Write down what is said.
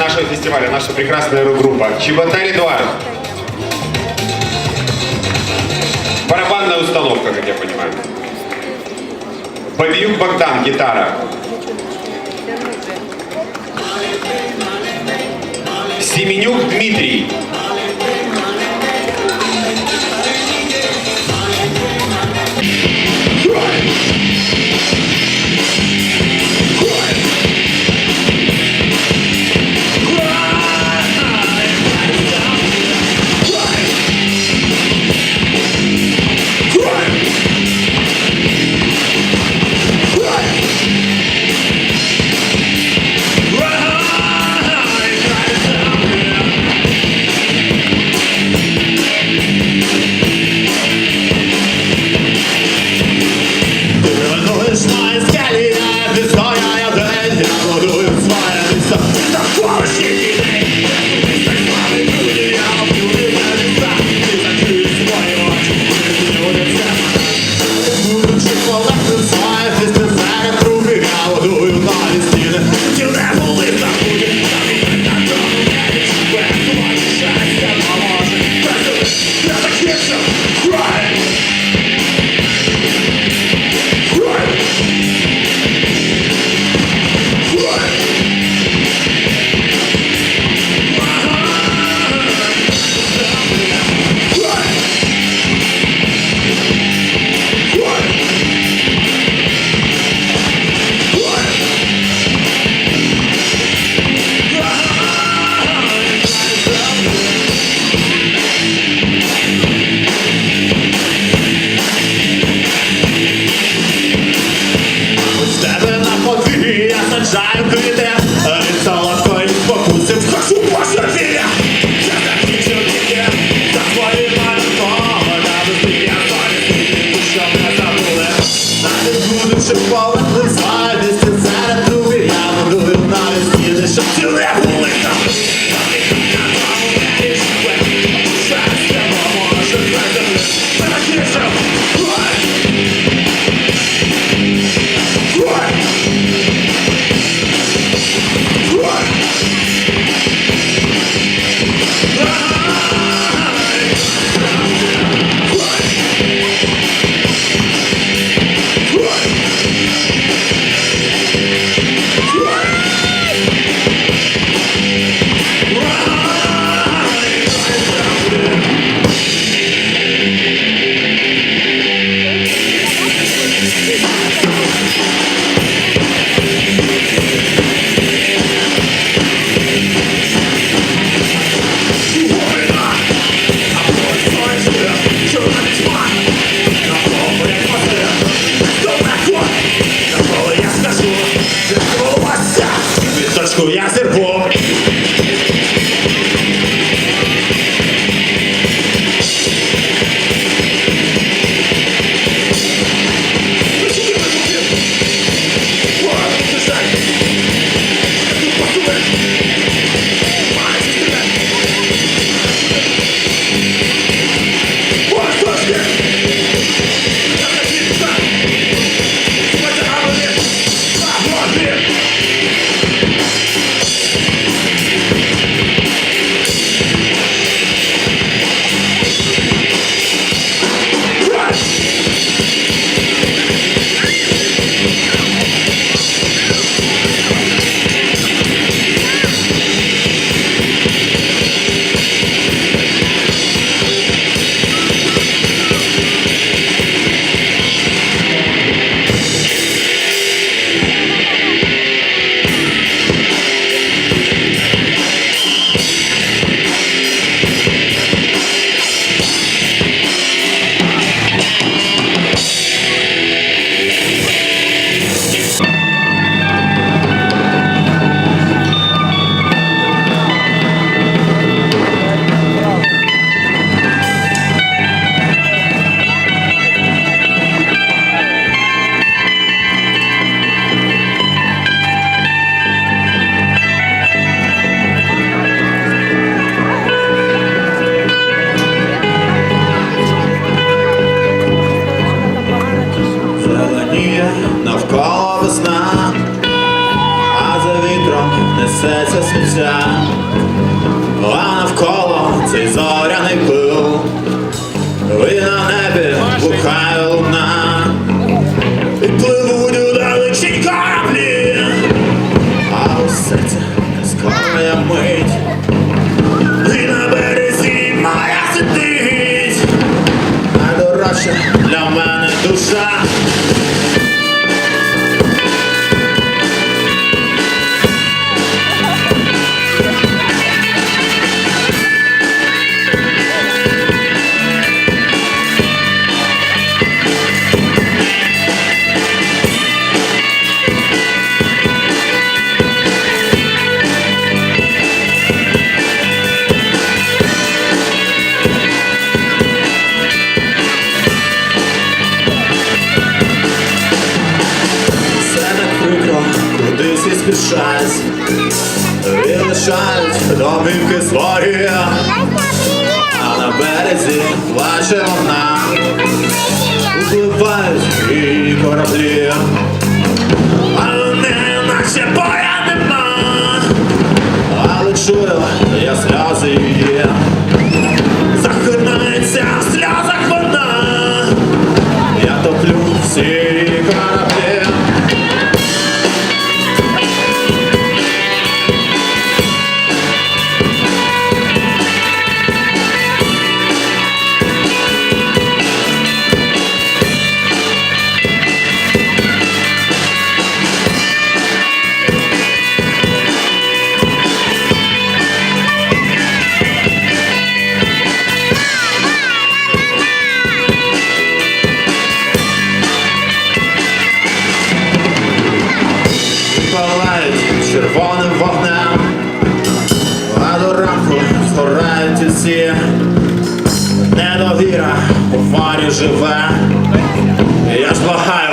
нашего фестиваля, наша прекрасная рок-группа. Чеботарь Эдуард. Барабанная установка, как я понимаю. Бабиюк Богдан, гитара. Семенюк Дмитрий, Taşko Yaser bu. Несеться сміття, а навколо цей зоряний пил, і на небі блукає луна, і пливуть у далечінь кораблі, а у серці скорая мить, і на березі моя сидить, найдорожча для мене душа. Спішать, і домівки свої, а на березі плаче вона, Upливають усі. Недовіра у варі живе. Я ж благаю